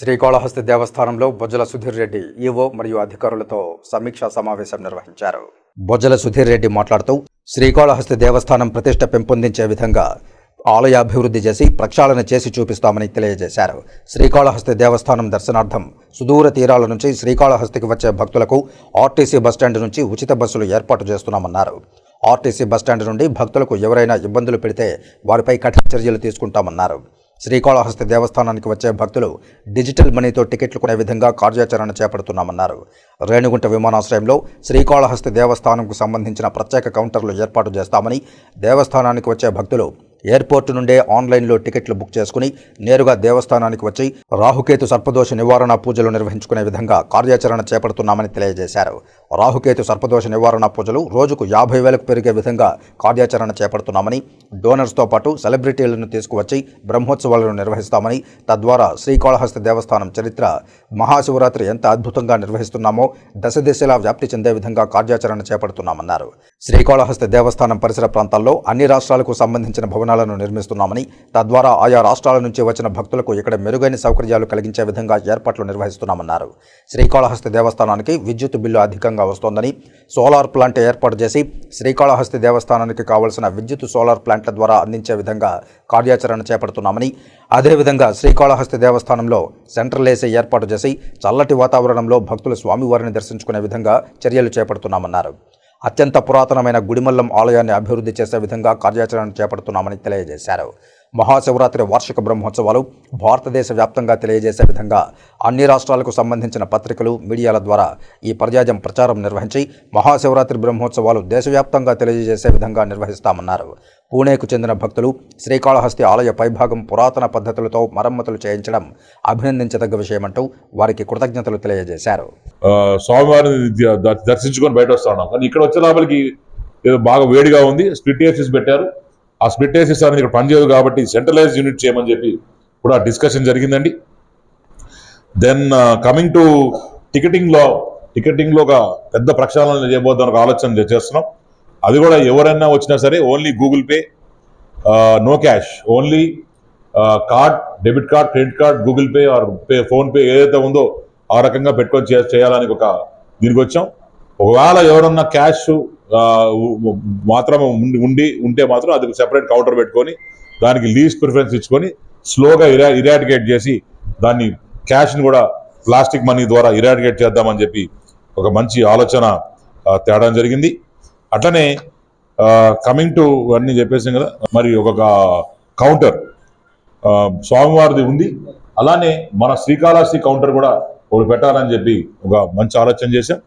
శ్రీకాళహస్తి దేవస్థానంలో బొజ్జల సుధీర్ రెడ్డి ఈవో మరియు అధికారులతో సమీక్షా సమావేశం నిర్వహించారు. బొజ్జల సుధీర్ రెడ్డి మాట్లాడుతూ శ్రీకాళహస్తి దేవస్థానం ప్రతిష్ట పెంపొందించే విధంగా ఆలయ అభివృద్ధి చేసి ప్రక్షాళన చేసి చూపిస్తామని తెలియజేశారు. శ్రీకాళహస్తి దేవస్థానం దర్శనార్థం సుదూర తీరాల నుంచి శ్రీకాళహస్తికి వచ్చే భక్తులకు ఆర్టీసీ బస్టాండ్ నుంచి ఉచిత బస్సులు ఏర్పాటు చేస్తున్నామన్నారు. ఆర్టీసీ బస్టాండ్ నుండి భక్తులకు ఎవరైనా ఇబ్బందులు పెడితే వారిపై కఠిన చర్యలు తీసుకుంటామన్నారు. శ్రీకాళహస్తి దేవస్థానానికి వచ్చే భక్తులు డిజిటల్ మనీతో టికెట్లు కొనే విధంగా కార్యాచరణ చేపడుతున్నామన్నారు. రేణుగుంట విమానాశ్రయంలో శ్రీకాళహస్తి దేవస్థానంకు సంబంధించిన ప్రత్యేక కౌంటర్లు ఏర్పాటు చేస్తామని దేవస్థానానికి వచ్చే భక్తులు ఎయిర్పోర్టు నుండే ఆన్లైన్లో టికెట్లు బుక్ చేసుకుని నేరుగా దేవస్థానానికి వచ్చి రాహుకేతు సర్పదోష నివారణ పూజలు నిర్వహించుకునే విధంగా కార్యాచరణ చేపడుతున్నామని తెలియజేశారు. రాహుకేతు సర్పదోష నివారణ పూజలు రోజుకు యాభై వేలకు పెరిగే విధంగా కార్యాచరణ చేపడుతున్నామని డోనర్స్తో పాటు సెలబ్రిటీలను తీసుకువచ్చి బ్రహ్మోత్సవాలను నిర్వహిస్తామని తద్వారా శ్రీకాళహస్తి దేవస్థానం చరిత్ర మహాశివరాత్రి ఎంత అద్భుతంగా నిర్వహిస్తున్నామో దశ దిశలా వ్యాప్తి చెందే విధంగా కార్యాచరణ చేపడుతున్నామన్నారు. శ్రీకాళహస్తి దేవస్థానం పరిసర ప్రాంతాల్లో అన్ని రాష్ట్రాలకు సంబంధించిన భవనాలను నిర్మిస్తున్నామని తద్వారా ఆయా రాష్ట్రాల నుంచి వచ్చిన భక్తులకు ఇక్కడ మెరుగైన సౌకర్యాలు కలిగించే విధంగా ఏర్పాట్లు నిర్వహిస్తున్నామన్నారు. శ్రీకాళహస్తి దేవస్థానానికి విద్యుత్ బిల్లు అధికంగా వస్తోందని సోలార్ ప్లాంట్ ఏర్పాటు చేసి శ్రీకాళహస్తి దేవస్థానానికి కావలసిన విద్యుత్ సోలార్ ప్లాంట్ల ద్వారా అందించే విధంగా కార్యాచరణ చేపడుతున్నామని అదేవిధంగా శ్రీకాళహస్తి దేవస్థానంలో సెంట్రల్ ఏసీ ఏర్పాటు చేసి చల్లటి వాతావరణంలో భక్తులు స్వామివారిని దర్శించుకునే విధంగా చర్యలు చేపడుతున్నామన్నారు. అత్యంత పురాతనమైన గుడిమల్లం ఆలయాన్ని అభివృద్ధి చేసే విధంగా కార్యాచరణ చేపడుతున్నామని తెలియజేశారు. మహాశివరాత్రి వార్షిక బ్రహ్మోత్సవాలు భారతదేశ వ్యాప్తంగా తెలియజేసే విధంగా అన్ని రాష్ట్రాలకు సంబంధించిన పత్రికలు మీడియాల ద్వారా ఈ పర్యాయం ప్రచారం నిర్వహించి మహాశివరాత్రి బ్రహ్మోత్సవాలు దేశవ్యాప్తంగా తెలియజేసే విధంగా నిర్వహిస్తామన్నారు. పూణేకు చెందిన భక్తులు శ్రీకాళహస్తి ఆలయ పైభాగం పురాతన పద్ధతులతో మరమ్మతులు చేయించడం అభినందించదగ్గ విషయమంటూ వారికి కృతజ్ఞతలు తెలియజేశారు. స్వామివారిని దర్శించుకొని బయట వస్తా ఉన్నాం. కానీ ఇక్కడ వచ్చే లోపలికి బాగా వేడిగా ఉంది. స్ప్లిట్ ఏసీస్ పెట్టారు. ఆ స్ప్లిట్ అనేది ఇక్కడ పనిచేయదు కాబట్టి సెంట్రలైజ్ యూనిట్ చేయమని చెప్పి కూడా డిస్కషన్ జరిగిందండి. దెన్ కమింగ్ టు టికెటింగ్లో టికెటింగ్లో ఒక పెద్ద ప్రక్షాళన చేయబోద్దని ఒక ఆలోచన చేస్తున్నాం. అది కూడా ఎవరైనా వచ్చినా సరే only Google Pay no cash only card debit card credit card Google Pay or pay PhonePe ఏదైతే ఉందో ఆ రకంగా పెట్టుకొని చేయాలని ఒక దీనికి వచ్చాం. ఒకవేళ ఎవరన్నా క్యాష్ మాత్రం ఉండి ఉండి ఉంటే మాత్రం అది సెపరేట్ కౌంటర్ పెట్టుకొని దానికి లీస్ట్ ప్రిఫరెన్స్ ఇచ్చుకొని స్లోగా ఇరా ఇరాడికేట్ చేసి దాన్ని క్యాష్ని కూడా ప్లాస్టిక్ మనీ ద్వారా ఇరాడికేట్ చేద్దామని చెప్పి ఒక మంచి ఆలోచన తేడం జరిగింది. అట్లనే కమింగ్ టు అన్ని చెప్పేసాం కదా మరి ఒక కౌంటర్ స్వామివారిది ఉంది. అలానే మన శ్రీకాళహస్తి కౌంటర్ కూడా ఒకటి పెట్టాలని చెప్పి ఒక మంచి ఆలోచన చేశాం.